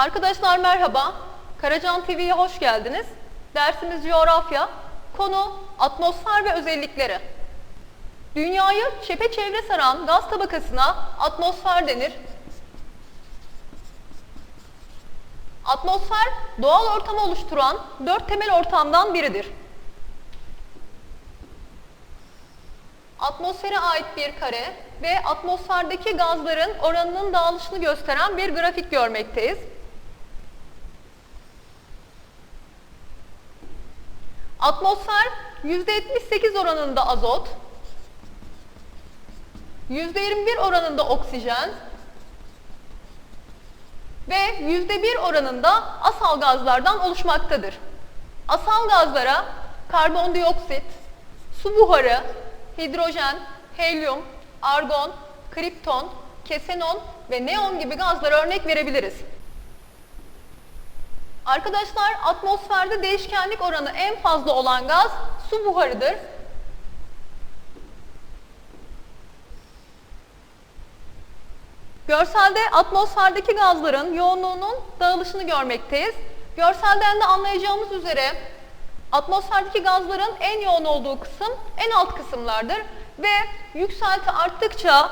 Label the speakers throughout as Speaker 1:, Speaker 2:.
Speaker 1: Arkadaşlar merhaba. Karacan TV'ye hoş geldiniz. Dersimiz coğrafya. Konu atmosfer ve özellikleri. Dünyayı çepeçevre saran gaz tabakasına atmosfer denir. Atmosfer doğal ortamı oluşturan dört temel ortamdan biridir. Atmosfere ait bir kare ve atmosferdeki gazların oranının dağılışını gösteren bir grafik görmekteyiz. Atmosfer %78 oranında azot, %21 oranında oksijen ve %1 oranında asal gazlardan oluşmaktadır. Asal gazlara karbondioksit, su buharı, hidrojen, helyum, argon, kripton, kesenon ve neon gibi gazlara örnek verebiliriz. Arkadaşlar atmosferde değişkenlik oranı en fazla olan gaz su buharıdır. Görselde atmosferdeki gazların yoğunluğunun dağılışını görmekteyiz. Görselden de anlayacağımız üzere atmosferdeki gazların en yoğun olduğu kısım en alt kısımlardır ve yükselti arttıkça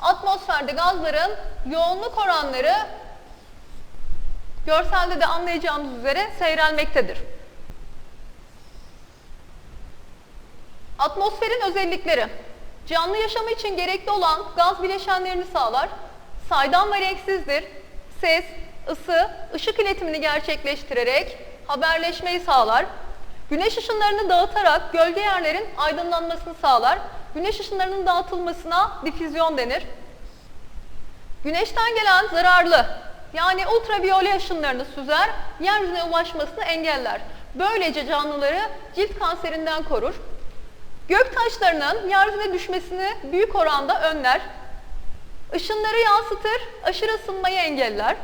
Speaker 1: atmosferde gazların yoğunluk oranları görselde de anlayacağımız üzere seyrelmektedir. Atmosferin özellikleri. Canlı yaşamı için gerekli olan gaz bileşenlerini sağlar, saydam ve renksizdir, ses, ısı, ışık iletimini gerçekleştirerek haberleşmeyi sağlar, güneş ışınlarını dağıtarak gölge yerlerin aydınlanmasını sağlar, güneş ışınlarının dağıtılmasına difüzyon denir. Güneşten gelen zararlı yani ultraviyole ışınlarını süzer, yeryüzüne ulaşmasını engeller. Böylece canlıları cilt kanserinden korur. Gök taşlarının yeryüzüne düşmesini büyük oranda önler. Işınları yansıtır, aşırı ısınmayı engeller.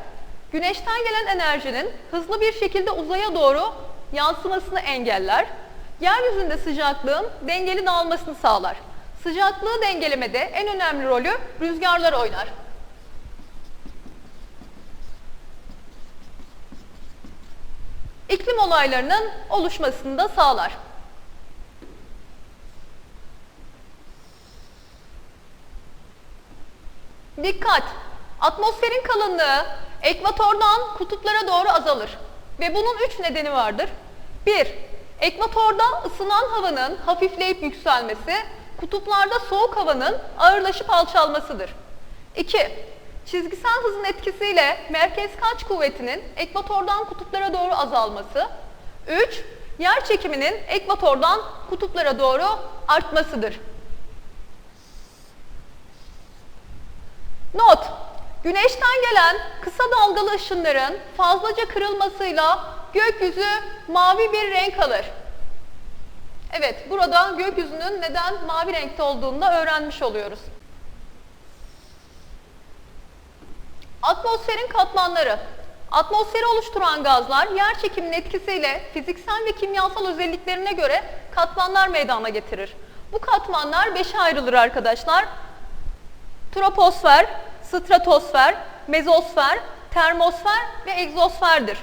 Speaker 1: Güneşten gelen enerjinin hızlı bir şekilde uzaya doğru yansımasını engeller. Yeryüzünde sıcaklığın dengeli dağılmasını sağlar. Sıcaklığı dengelemede en önemli rolü rüzgarlar oynar. İklim olaylarının oluşmasını da sağlar. Dikkat! Atmosferin kalınlığı ekvatordan kutuplara doğru azalır ve bunun üç nedeni vardır. 1. Ekvatorda ısınan havanın hafifleyip yükselmesi, kutuplarda soğuk havanın ağırlaşıp alçalmasıdır. 2. Çizgisel hızın etkisiyle merkez kaç kuvvetinin ekvatordan kutuplara doğru azalması. 3. Yer çekiminin ekvatordan kutuplara doğru artmasıdır. Not. Güneşten gelen kısa dalgalı ışınların fazlaca kırılmasıyla gökyüzü mavi bir renk alır. Evet, burada gökyüzünün neden mavi renkte olduğunu da öğrenmiş oluyoruz. Atmosferin katmanları. Atmosferi oluşturan gazlar yer çekiminin etkisiyle fiziksel ve kimyasal özelliklerine göre katmanlar meydana getirir. Bu katmanlar beşe ayrılır arkadaşlar. Troposfer, stratosfer, mezosfer, termosfer ve egzosferdir.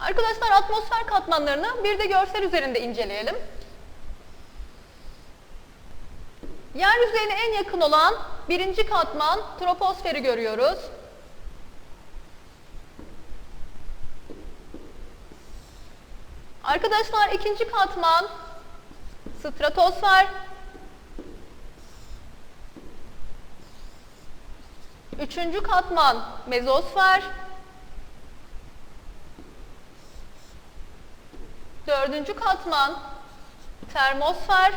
Speaker 1: Arkadaşlar atmosfer katmanlarını bir de görsel üzerinde inceleyelim. Yeryüzeyine en yakın olan birinci katman troposferi görüyoruz. Arkadaşlar ikinci katman stratosfer. Üçüncü katman mezosfer. Dördüncü katman termosfer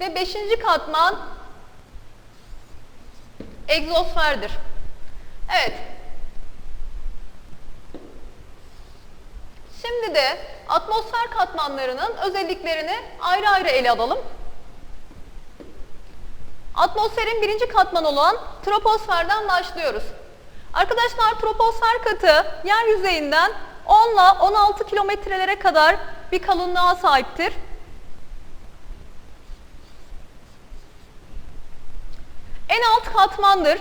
Speaker 1: ve beşinci katman egzosferdir. Evet. Şimdi de atmosfer katmanlarının özelliklerini ayrı ayrı ele alalım. Atmosferin birinci katmanı olan troposferden başlıyoruz. Arkadaşlar troposfer katı yer yüzeyinden 10 ile 16 kilometrelere kadar bir kalınlığa sahiptir. En alt katmandır.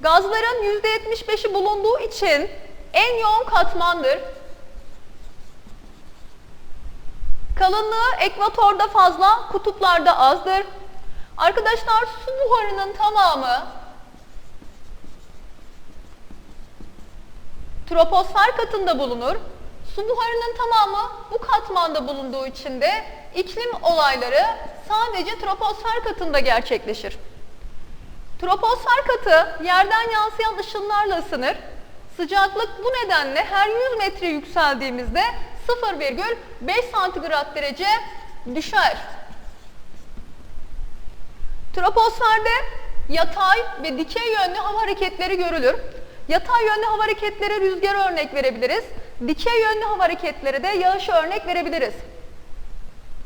Speaker 1: Gazların %75'i bulunduğu için en yoğun katmandır. Kalınlığı ekvatorda fazla, kutuplarda azdır. Arkadaşlar su buharının tamamı troposfer katında bulunur. Su buharının tamamı bu katmanda bulunduğu için de iklim olayları sadece troposfer katında gerçekleşir. Troposfer katı yerden yansıyan ışınlarla ısınır. Sıcaklık bu nedenle her 100 metre yükseldiğimizde 0,5 santigrat derece düşer. Troposferde yatay ve dikey yönlü hava hareketleri görülür. Yatay yönlü hava hareketleri rüzgar örnek verebiliriz. Dikey yönlü hava hareketleri de yağış örnek verebiliriz.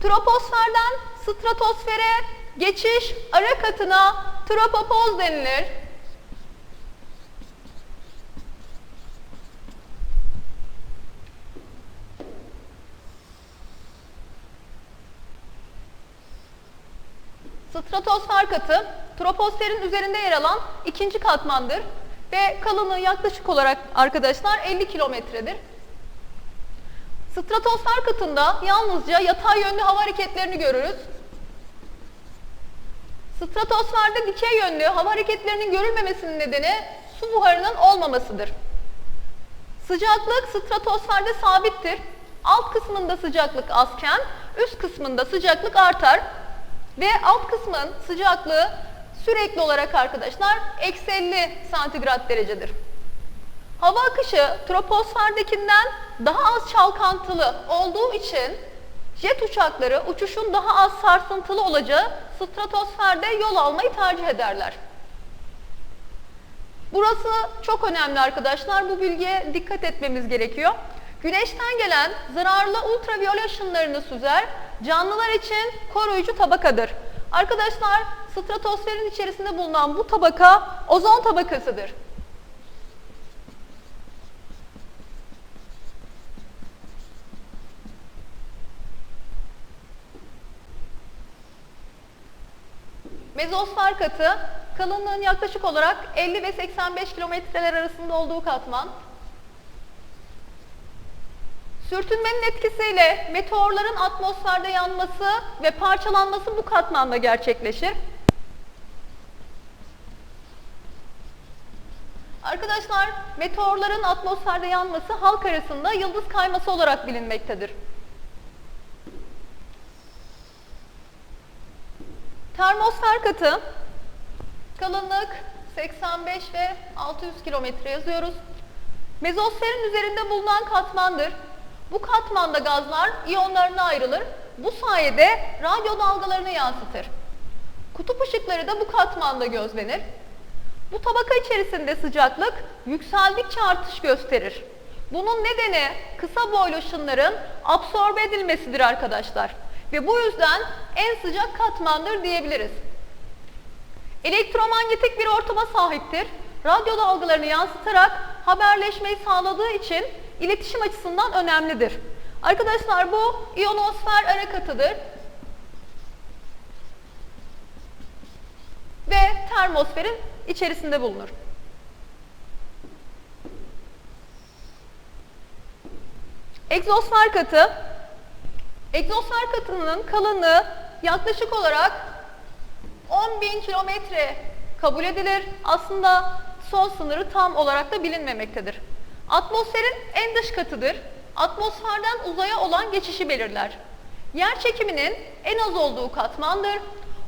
Speaker 1: Troposferden stratosfere geçiş ara katına tropopoz denilir. Stratosfer katı troposferin üzerinde yer alan ikinci katmandır ve kalınlığı yaklaşık olarak arkadaşlar 50 kilometredir. Stratosfer katında yalnızca yatay yönlü hava hareketlerini görürüz. Stratosferde dikey yönlü hava hareketlerinin görülmemesinin nedeni su buharının olmamasıdır. Sıcaklık stratosferde sabittir. Alt kısmında sıcaklık azken üst kısmında sıcaklık artar. Ve alt kısmın sıcaklığı sürekli olarak arkadaşlar eksi 50 santigrat derecedir. Hava akışı troposferdekinden daha az çalkantılı olduğu için jet uçakları uçuşun daha az sarsıntılı olacağı stratosferde yol almayı tercih ederler. Burası çok önemli arkadaşlar. Bu bilgiye dikkat etmemiz gerekiyor. Güneşten gelen zararlı ultraviyole ışınlarını süzer, canlılar için koruyucu tabakadır. Arkadaşlar stratosferin içerisinde bulunan bu tabaka ozon tabakasıdır. Mezosfer katı kalınlığın yaklaşık olarak 50 ve 85 kilometreler arasında olduğu katman. Sürtünmenin etkisiyle meteorların atmosferde yanması ve parçalanması bu katmanda gerçekleşir. Arkadaşlar meteorların atmosferde yanması halk arasında yıldız kayması olarak bilinmektedir. Termosfer katı kalınlık 85 ve 600 kilometre yazıyoruz. Mezosferin üzerinde bulunan katmandır. Bu katmanda gazlar iyonlarına ayrılır. Bu sayede radyo dalgalarını yansıtır. Kutup ışıkları da bu katmanda gözlenir. Bu tabaka içerisinde sıcaklık yükseldikçe artış gösterir. Bunun nedeni kısa boylu ışınların absorbe edilmesidir arkadaşlar. Ve bu yüzden en sıcak katmandır diyebiliriz. Elektromanyetik bir ortama sahiptir. Radyo dalgalarını yansıtarak haberleşmeyi sağladığı için iletişim açısından önemlidir. Arkadaşlar bu iyonosfer ara katıdır. Ve termosferin içerisinde bulunur. Egzosfer katı Egzosfer katının kalınlığı yaklaşık olarak 10.000 kilometre kabul edilir. Aslında son sınırı tam olarak da bilinmemektedir. Atmosferin en dış katıdır. Atmosferden uzaya olan geçişi belirler. Yer çekiminin en az olduğu katmandır.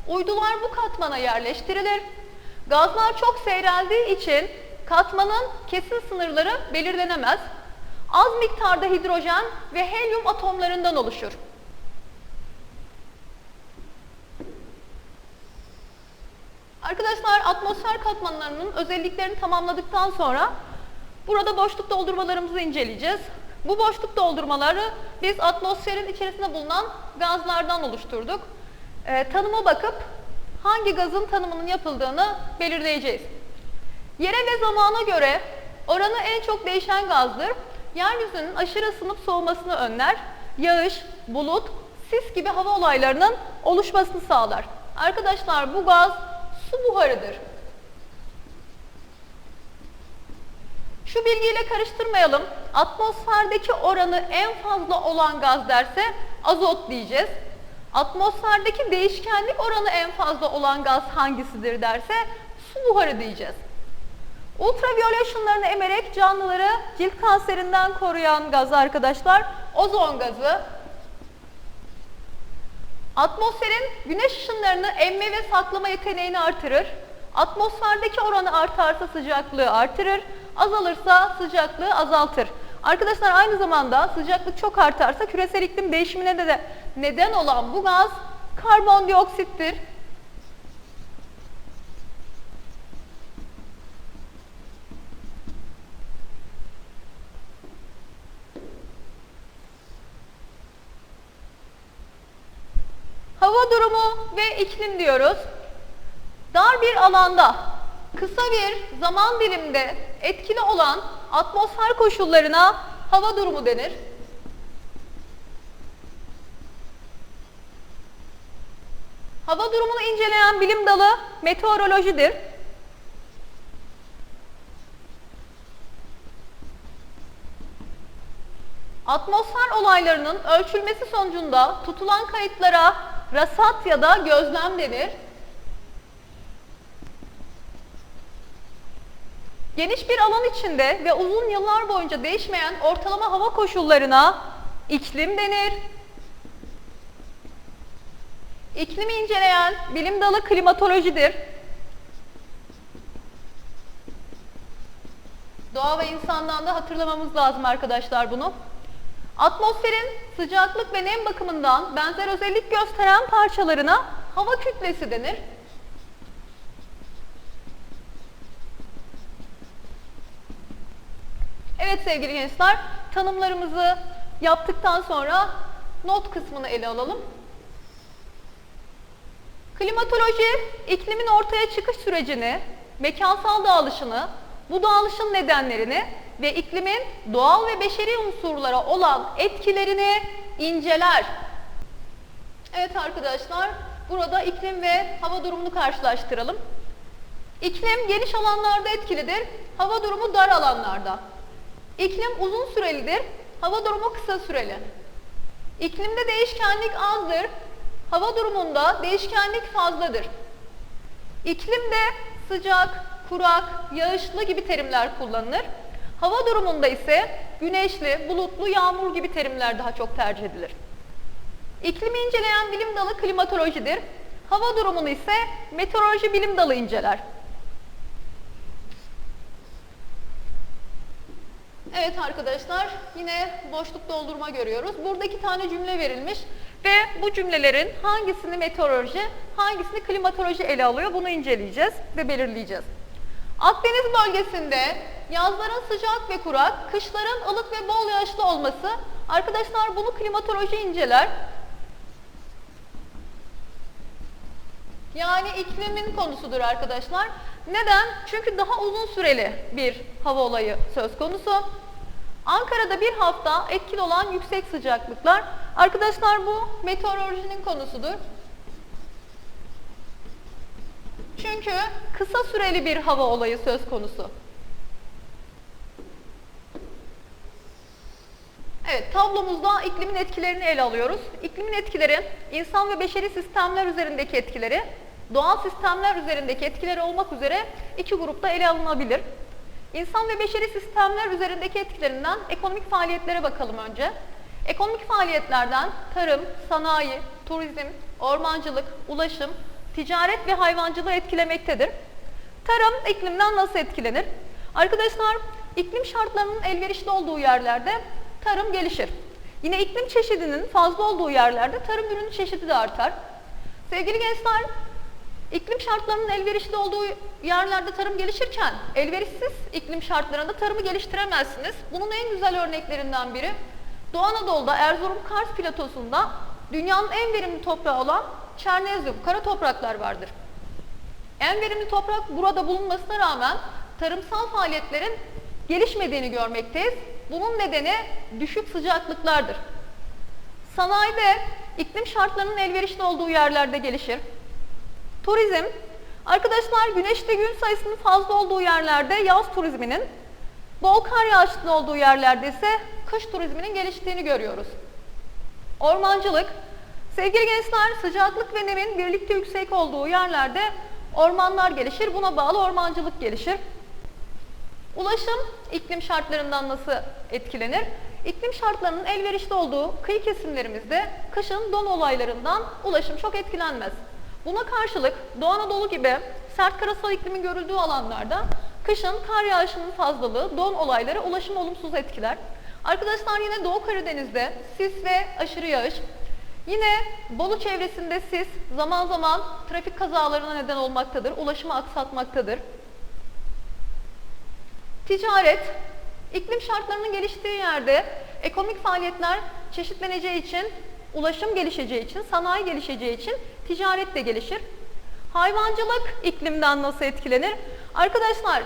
Speaker 1: Uydular bu katmana yerleştirilir. Gazlar çok seyreldiği için katmanın kesin sınırları belirlenemez. Az miktarda hidrojen ve helyum atomlarından oluşur. Arkadaşlar atmosfer katmanlarının özelliklerini tamamladıktan sonra burada boşluk doldurmalarımızı inceleyeceğiz. Bu boşluk doldurmaları biz atmosferin içerisinde bulunan gazlardan oluşturduk. Ee, tanıma bakıp hangi gazın tanımının yapıldığını belirleyeceğiz. Yere ve zamana göre oranı en çok değişen gazdır. Yeryüzünün aşırı ısınıp soğumasını önler. Yağış, bulut, sis gibi hava olaylarının oluşmasını sağlar. Arkadaşlar bu gaz su buharıdır. Şu bilgiyle karıştırmayalım. Atmosferdeki oranı en fazla olan gaz derse azot diyeceğiz. Atmosferdeki değişkenlik oranı en fazla olan gaz hangisidir derse su buharı diyeceğiz. Ultraviyole ışınlarını emerek canlıları cilt kanserinden koruyan gaz arkadaşlar ozon gazı. Atmosferin güneş ışınlarını emme ve saklama yeteneğini artırır. Atmosferdeki oranı artarsa sıcaklığı artırır, azalırsa sıcaklığı azaltır. Arkadaşlar aynı zamanda sıcaklık çok artarsa küresel iklim değişimine de, de neden olan bu gaz karbondioksittir. Hava durumu ve iklim diyoruz. Dar bir alanda kısa bir zaman diliminde etkili olan atmosfer koşullarına hava durumu denir. Hava durumunu inceleyen bilim dalı meteorolojidir. Atmosfer olaylarının ölçülmesi sonucunda tutulan kayıtlara rasat ya da gözlem denir. Geniş bir alan içinde ve uzun yıllar boyunca değişmeyen ortalama hava koşullarına iklim denir. İklimi inceleyen bilim dalı klimatolojidir. Doğa ve insandan da hatırlamamız lazım arkadaşlar bunu. Atmosferin sıcaklık ve nem bakımından benzer özellik gösteren parçalarına hava kütlesi denir. Evet sevgili gençler, tanımlarımızı yaptıktan sonra not kısmını ele alalım. Klimatoloji, iklimin ortaya çıkış sürecini, mekansal dağılışını, bu dağılışın nedenlerini ve iklimin doğal ve beşeri unsurlara olan etkilerini inceler. Evet arkadaşlar, burada iklim ve hava durumunu karşılaştıralım. İklim geniş alanlarda etkilidir, hava durumu dar alanlarda. İklim uzun sürelidir, hava durumu kısa süreli. İklimde değişkenlik azdır, hava durumunda değişkenlik fazladır. İklimde sıcak, kurak, yağışlı gibi terimler kullanılır. Hava durumunda ise güneşli, bulutlu, yağmur gibi terimler daha çok tercih edilir. İklimi inceleyen bilim dalı klimatolojidir. Hava durumunu ise meteoroloji bilim dalı inceler. Evet arkadaşlar yine boşluk doldurma görüyoruz. Burada iki tane cümle verilmiş ve bu cümlelerin hangisini meteoroloji, hangisini klimatoloji ele alıyor bunu inceleyeceğiz ve belirleyeceğiz. Akdeniz bölgesinde yazların sıcak ve kurak, kışların ılık ve bol yağışlı olması, arkadaşlar bunu klimatoloji inceler. Yani iklimin konusudur arkadaşlar. Neden? Çünkü daha uzun süreli bir hava olayı söz konusu. Ankara'da bir hafta etkili olan yüksek sıcaklıklar. Arkadaşlar bu meteorolojinin konusudur. Çünkü kısa süreli bir hava olayı söz konusu. Evet, tablomuzda iklimin etkilerini ele alıyoruz. İklimin etkileri, insan ve beşeri sistemler üzerindeki etkileri, doğal sistemler üzerindeki etkileri olmak üzere iki grupta ele alınabilir. İnsan ve beşeri sistemler üzerindeki etkilerinden ekonomik faaliyetlere bakalım önce. Ekonomik faaliyetlerden tarım, sanayi, turizm, ormancılık, ulaşım, ticaret ve hayvancılığı etkilemektedir. Tarım iklimden nasıl etkilenir? Arkadaşlar iklim şartlarının elverişli olduğu yerlerde tarım gelişir. Yine iklim çeşidinin fazla olduğu yerlerde tarım ürünü çeşidi de artar. Sevgili gençler, İklim şartlarının elverişli olduğu yerlerde tarım gelişirken elverişsiz iklim şartlarında tarımı geliştiremezsiniz. Bunun en güzel örneklerinden biri Doğu Anadolu'da Erzurum Kars platosunda dünyanın en verimli toprağı olan Çernezyum, kara topraklar vardır. En verimli toprak burada bulunmasına rağmen tarımsal faaliyetlerin gelişmediğini görmekteyiz. Bunun nedeni düşük sıcaklıklardır. Sanayide iklim şartlarının elverişli olduğu yerlerde gelişir. Turizm, arkadaşlar güneşli gün sayısının fazla olduğu yerlerde yaz turizminin, bol kar yağışının olduğu yerlerde ise kış turizminin geliştiğini görüyoruz. Ormancılık, sevgili gençler sıcaklık ve nemin birlikte yüksek olduğu yerlerde ormanlar gelişir, buna bağlı ormancılık gelişir. Ulaşım iklim şartlarından nasıl etkilenir? İklim şartlarının elverişli olduğu kıyı kesimlerimizde kışın don olaylarından ulaşım çok etkilenmez. Buna karşılık Doğu Anadolu gibi sert karasal iklimin görüldüğü alanlarda kışın kar yağışının fazlalığı, don olayları ulaşım olumsuz etkiler. Arkadaşlar yine Doğu Karadeniz'de sis ve aşırı yağış, yine Bolu çevresinde sis zaman zaman trafik kazalarına neden olmaktadır, ulaşımı aksatmaktadır. Ticaret, iklim şartlarının geliştiği yerde ekonomik faaliyetler çeşitleneceği için, ulaşım gelişeceği için, sanayi gelişeceği için ticaret de gelişir. Hayvancılık iklimden nasıl etkilenir? Arkadaşlar,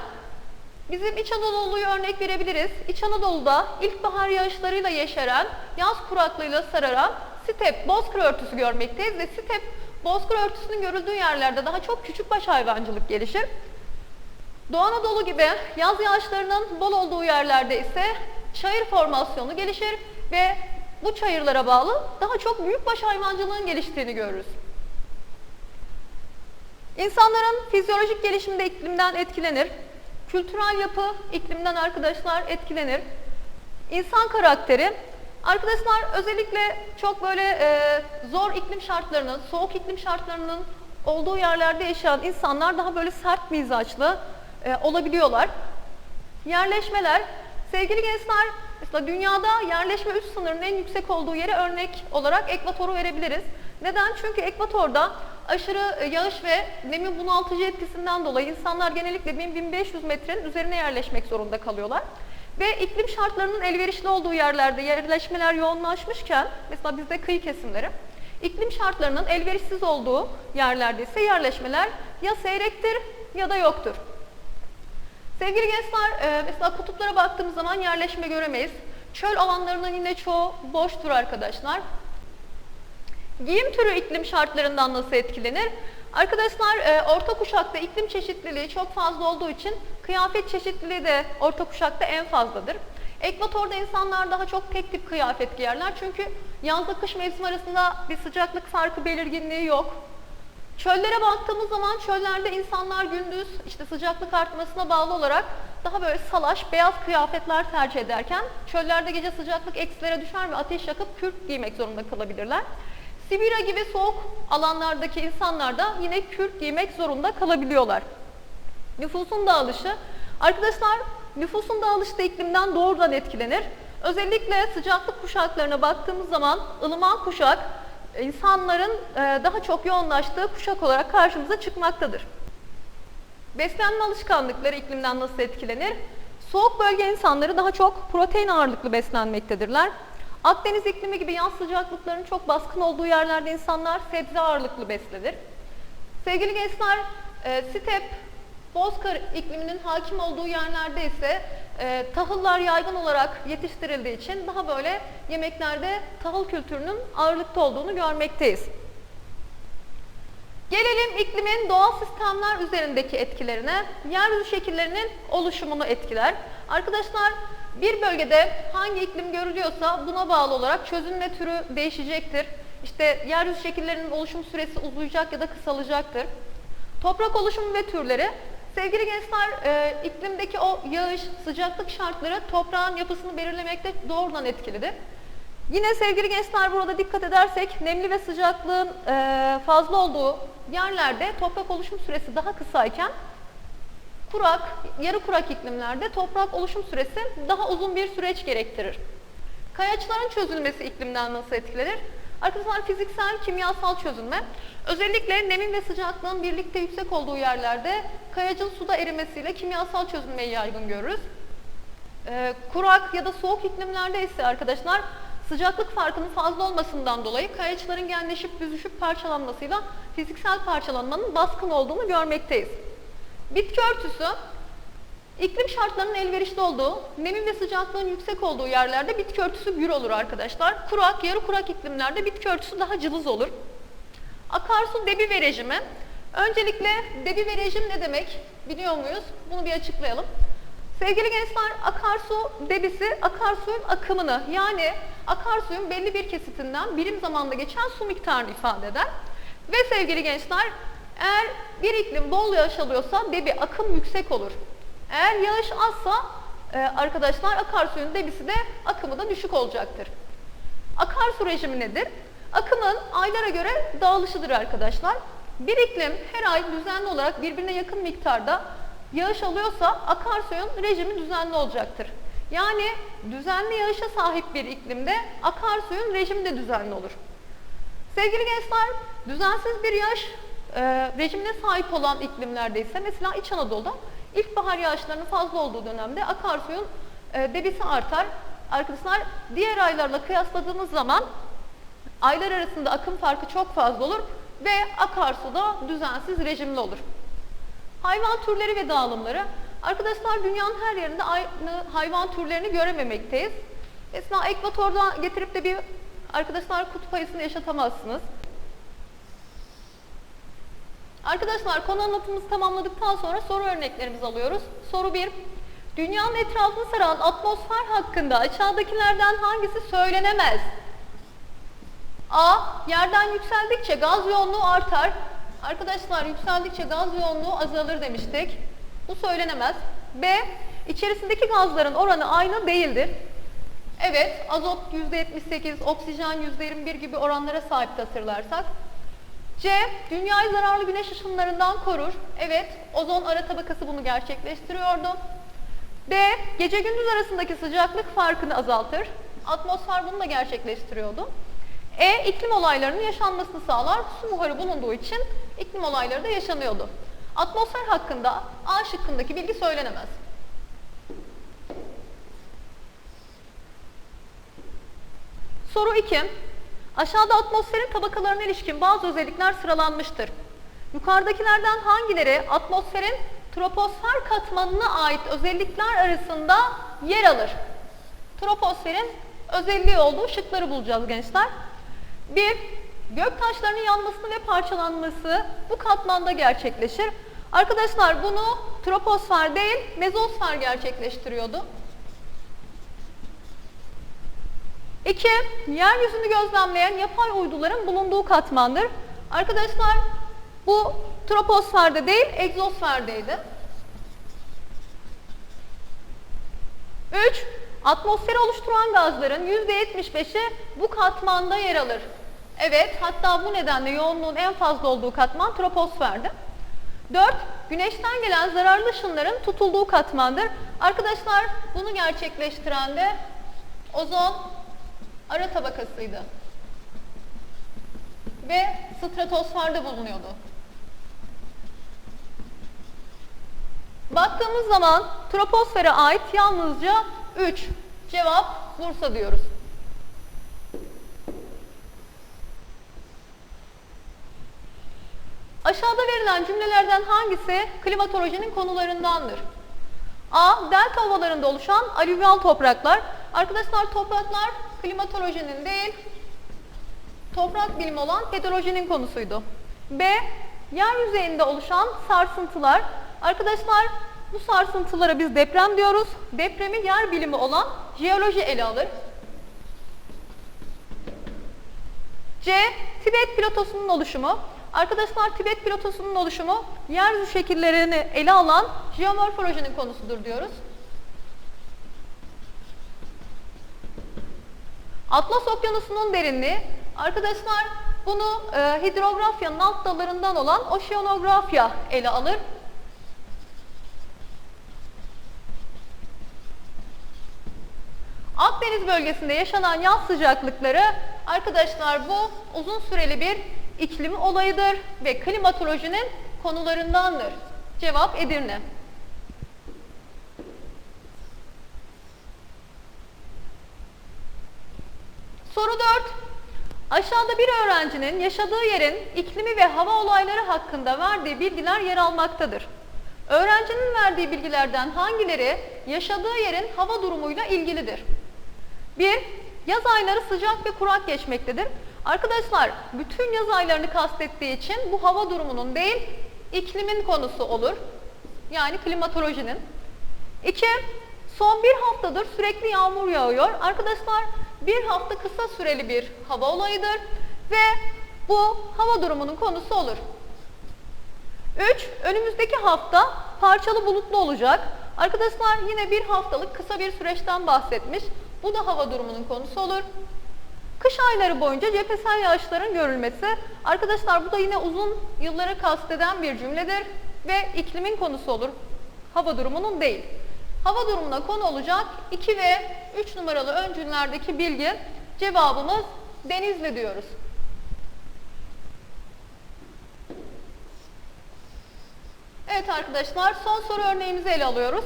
Speaker 1: bizim İç Anadolu'yu örnek verebiliriz. İç Anadolu'da ilkbahar yağışlarıyla yeşeren, yaz kuraklığıyla sararan step, bozkır örtüsü görmekteyiz ve step, bozkır örtüsünün görüldüğü yerlerde daha çok küçükbaş hayvancılık gelişir. Doğu Anadolu gibi yaz yağışlarının bol olduğu yerlerde ise çayır formasyonu gelişir ve bu çayırlara bağlı daha çok büyükbaş hayvancılığın geliştiğini görürüz. İnsanların fizyolojik gelişimde iklimden etkilenir. Kültürel yapı iklimden arkadaşlar etkilenir. İnsan karakteri arkadaşlar özellikle çok böyle e, zor iklim şartlarının, soğuk iklim şartlarının olduğu yerlerde yaşayan insanlar daha böyle sert mizaçlı e, olabiliyorlar. Yerleşmeler, sevgili gençler, mesela dünyada yerleşme üst sınırının en yüksek olduğu yere örnek olarak ekvatoru verebiliriz. Neden? Çünkü ekvatorda aşırı yağış ve nemin bunaltıcı etkisinden dolayı insanlar genellikle 1500 metrenin üzerine yerleşmek zorunda kalıyorlar. Ve iklim şartlarının elverişli olduğu yerlerde yerleşmeler yoğunlaşmışken, mesela bizde kıyı kesimleri, iklim şartlarının elverişsiz olduğu yerlerde ise yerleşmeler ya seyrektir ya da yoktur. Sevgili gençler, e, mesela kutuplara baktığımız zaman yerleşme göremeyiz. Çöl alanlarının yine çoğu boştur arkadaşlar. Giyim türü iklim şartlarından nasıl etkilenir? Arkadaşlar e, orta kuşakta iklim çeşitliliği çok fazla olduğu için kıyafet çeşitliliği de orta kuşakta en fazladır. Ekvatorda insanlar daha çok tek tip kıyafet giyerler çünkü yazla kış mevsim arasında bir sıcaklık farkı belirginliği yok. Çöllere baktığımız zaman çöllerde insanlar gündüz işte sıcaklık artmasına bağlı olarak daha böyle salaş, beyaz kıyafetler tercih ederken çöllerde gece sıcaklık eksilere düşer ve ateş yakıp kürk giymek zorunda kalabilirler. Sibirya gibi soğuk alanlardaki insanlar da yine kürk giymek zorunda kalabiliyorlar. Nüfusun dağılışı. Arkadaşlar nüfusun dağılışı da iklimden doğrudan etkilenir. Özellikle sıcaklık kuşaklarına baktığımız zaman ılıman kuşak insanların daha çok yoğunlaştığı kuşak olarak karşımıza çıkmaktadır. Beslenme alışkanlıkları iklimden nasıl etkilenir? Soğuk bölge insanları daha çok protein ağırlıklı beslenmektedirler. Akdeniz iklimi gibi yaz sıcaklıklarının çok baskın olduğu yerlerde insanlar sebze ağırlıklı beslenir. Sevgili gençler, e, step, bozkır ikliminin hakim olduğu yerlerde ise e, tahıllar yaygın olarak yetiştirildiği için daha böyle yemeklerde tahıl kültürünün ağırlıkta olduğunu görmekteyiz. Gelelim iklimin doğal sistemler üzerindeki etkilerine. Yeryüzü şekillerinin oluşumunu etkiler. Arkadaşlar bir bölgede hangi iklim görülüyorsa buna bağlı olarak çözünme türü değişecektir. İşte yeryüzü şekillerinin oluşum süresi uzayacak ya da kısalacaktır. Toprak oluşumu ve türleri Sevgili gençler, e, iklimdeki o yağış, sıcaklık şartları toprağın yapısını belirlemekte doğrudan etkilidir. Yine sevgili gençler burada dikkat edersek nemli ve sıcaklığın e, fazla olduğu yerlerde toprak oluşum süresi daha kısayken kurak, yarı kurak iklimlerde toprak oluşum süresi daha uzun bir süreç gerektirir. Kayaçların çözülmesi iklimden nasıl etkilenir? Arkadaşlar fiziksel, kimyasal çözünme. Özellikle nemin ve sıcaklığın birlikte yüksek olduğu yerlerde kayacıl suda erimesiyle kimyasal çözünmeyi yaygın görürüz. Ee, kurak ya da soğuk iklimlerde ise arkadaşlar sıcaklık farkının fazla olmasından dolayı kayaçların genleşip büzüşüp parçalanmasıyla fiziksel parçalanmanın baskın olduğunu görmekteyiz. Bitki örtüsü iklim şartlarının elverişli olduğu, nemin ve sıcaklığın yüksek olduğu yerlerde bitki örtüsü gür olur arkadaşlar. Kurak, yarı kurak iklimlerde bitki örtüsü daha cılız olur. Akarsu debi ve rejimi. Öncelikle debi ve rejim ne demek biliyor muyuz? Bunu bir açıklayalım. Sevgili gençler, akarsu debisi akarsuyun akımını yani akarsuyun belli bir kesitinden birim zamanda geçen su miktarını ifade eder. Ve sevgili gençler, eğer bir iklim bol yağış alıyorsa debi akım yüksek olur. Eğer yağış azsa e, arkadaşlar akarsuyun debisi de akımı da düşük olacaktır. Akarsu rejimi nedir? Akımın aylara göre dağılışıdır arkadaşlar. Bir iklim her ay düzenli olarak birbirine yakın miktarda yağış alıyorsa akarsuyun rejimi düzenli olacaktır. Yani düzenli yağışa sahip bir iklimde akarsuyun rejimi de düzenli olur. Sevgili gençler, düzensiz bir yağış e, rejimine sahip olan iklimlerde ise mesela İç Anadolu'da ilkbahar yağışlarının fazla olduğu dönemde akarsuyun e, debisi artar. Arkadaşlar diğer aylarla kıyasladığımız zaman aylar arasında akım farkı çok fazla olur ve akarsu da düzensiz rejimli olur. Hayvan türleri ve dağılımları. Arkadaşlar dünyanın her yerinde aynı hayvan türlerini görememekteyiz. Mesela ekvatordan getirip de bir arkadaşlar kutup ayısını yaşatamazsınız. Arkadaşlar konu anlatımımızı tamamladıktan sonra soru örneklerimizi alıyoruz. Soru 1. Dünyanın etrafını saran atmosfer hakkında aşağıdakilerden hangisi söylenemez? A. Yerden yükseldikçe gaz yoğunluğu artar. Arkadaşlar yükseldikçe gaz yoğunluğu azalır demiştik. Bu söylenemez. B. İçerisindeki gazların oranı aynı değildir. Evet, azot %78, oksijen %21 gibi oranlara sahip hatırlarsak. C. Dünyayı zararlı güneş ışınlarından korur. Evet, ozon ara tabakası bunu gerçekleştiriyordu. D. Gece gündüz arasındaki sıcaklık farkını azaltır. Atmosfer bunu da gerçekleştiriyordu. E. iklim olaylarının yaşanmasını sağlar. Su buharı bulunduğu için iklim olayları da yaşanıyordu. Atmosfer hakkında A şıkkındaki bilgi söylenemez. Soru 2. Aşağıda atmosferin tabakalarına ilişkin bazı özellikler sıralanmıştır. Yukarıdakilerden hangileri atmosferin troposfer katmanına ait özellikler arasında yer alır? Troposferin özelliği olduğu şıkları bulacağız gençler. 1. Gök taşlarının yanmasını ve parçalanması bu katmanda gerçekleşir. Arkadaşlar bunu troposfer değil mezosfer gerçekleştiriyordu. 2. Yeryüzünü gözlemleyen yapay uyduların bulunduğu katmandır. Arkadaşlar bu troposferde değil egzosferdeydi. 3. Atmosferi oluşturan gazların %75'i bu katmanda yer alır. Evet, hatta bu nedenle yoğunluğun en fazla olduğu katman troposferdi. 4. Güneşten gelen zararlı ışınların tutulduğu katmandır. Arkadaşlar bunu gerçekleştiren de ozon ara tabakasıydı. Ve stratosferde bulunuyordu. Baktığımız zaman troposfere ait yalnızca 3. Cevap Bursa diyoruz. Aşağıda verilen cümlelerden hangisi klimatolojinin konularındandır? A. Delta ovalarında oluşan alüvyal topraklar. Arkadaşlar topraklar klimatolojinin değil, toprak bilimi olan petrolojinin konusuydu. B. Yer yüzeyinde oluşan sarsıntılar. Arkadaşlar bu sarsıntılara biz deprem diyoruz. Depremi yer bilimi olan jeoloji ele alır. C. Tibet platosunun oluşumu. Arkadaşlar Tibet platosunun oluşumu yeryüzü şekillerini ele alan jeomorfolojinin konusudur diyoruz. Atlas Okyanusu'nun derinliği. Arkadaşlar bunu e, hidrografyanın alt dallarından olan oşeanografya ele alır. Akdeniz bölgesinde yaşanan yaz sıcaklıkları arkadaşlar bu uzun süreli bir iklim olayıdır ve klimatolojinin konularındandır. Cevap Edirne. Soru 4. Aşağıda bir öğrencinin yaşadığı yerin iklimi ve hava olayları hakkında verdiği bilgiler yer almaktadır. Öğrencinin verdiği bilgilerden hangileri yaşadığı yerin hava durumuyla ilgilidir? 1. Yaz ayları sıcak ve kurak geçmektedir. Arkadaşlar bütün yaz aylarını kastettiği için bu hava durumunun değil iklimin konusu olur. Yani klimatolojinin. 2. Son bir haftadır sürekli yağmur yağıyor. Arkadaşlar bir hafta kısa süreli bir hava olayıdır ve bu hava durumunun konusu olur. 3. Önümüzdeki hafta parçalı bulutlu olacak. Arkadaşlar yine bir haftalık kısa bir süreçten bahsetmiş. Bu da hava durumunun konusu olur. Kış ayları boyunca cephesel yağışların görülmesi. Arkadaşlar bu da yine uzun yılları kasteden bir cümledir ve iklimin konusu olur. Hava durumunun değil. Hava durumuna konu olacak 2 ve 3 numaralı ön cümlelerdeki bilgi cevabımız Denizli diyoruz. Evet arkadaşlar son soru örneğimizi ele alıyoruz.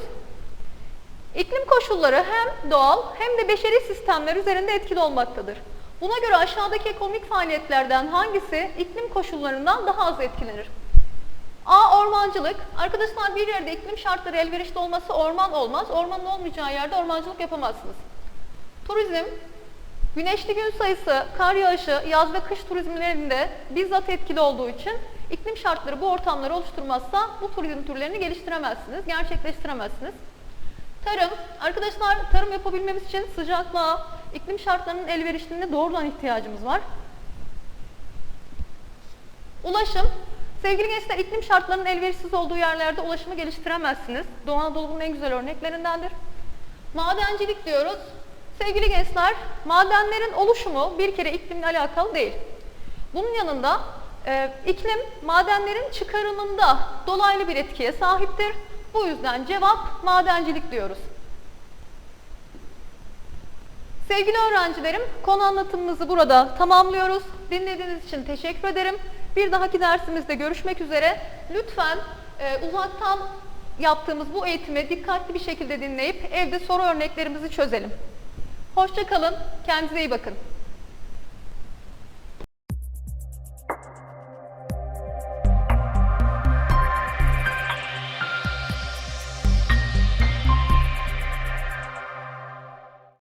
Speaker 1: İklim koşulları hem doğal hem de beşeri sistemler üzerinde etkili olmaktadır. Buna göre aşağıdaki ekonomik faaliyetlerden hangisi iklim koşullarından daha az etkilenir? A. Ormancılık. Arkadaşlar bir yerde iklim şartları elverişli olması orman olmaz. Ormanın olmayacağı yerde ormancılık yapamazsınız. Turizm. Güneşli gün sayısı, kar yağışı, yaz ve kış turizmlerinde bizzat etkili olduğu için iklim şartları bu ortamları oluşturmazsa bu turizm türlerini geliştiremezsiniz, gerçekleştiremezsiniz. Tarım. Arkadaşlar tarım yapabilmemiz için sıcaklığa, iklim şartlarının elverişliğine doğrudan ihtiyacımız var. Ulaşım. Sevgili gençler iklim şartlarının elverişsiz olduğu yerlerde ulaşımı geliştiremezsiniz. Doğu Anadolu'nun en güzel örneklerindendir. Madencilik diyoruz. Sevgili gençler, madenlerin oluşumu bir kere iklimle alakalı değil. Bunun yanında e, iklim madenlerin çıkarımında dolaylı bir etkiye sahiptir. Bu yüzden cevap madencilik diyoruz. Sevgili öğrencilerim, konu anlatımımızı burada tamamlıyoruz. Dinlediğiniz için teşekkür ederim. Bir dahaki dersimizde görüşmek üzere. Lütfen e, uzaktan yaptığımız bu eğitimi dikkatli bir şekilde dinleyip evde soru örneklerimizi çözelim. Hoşça kalın, kendinize iyi bakın.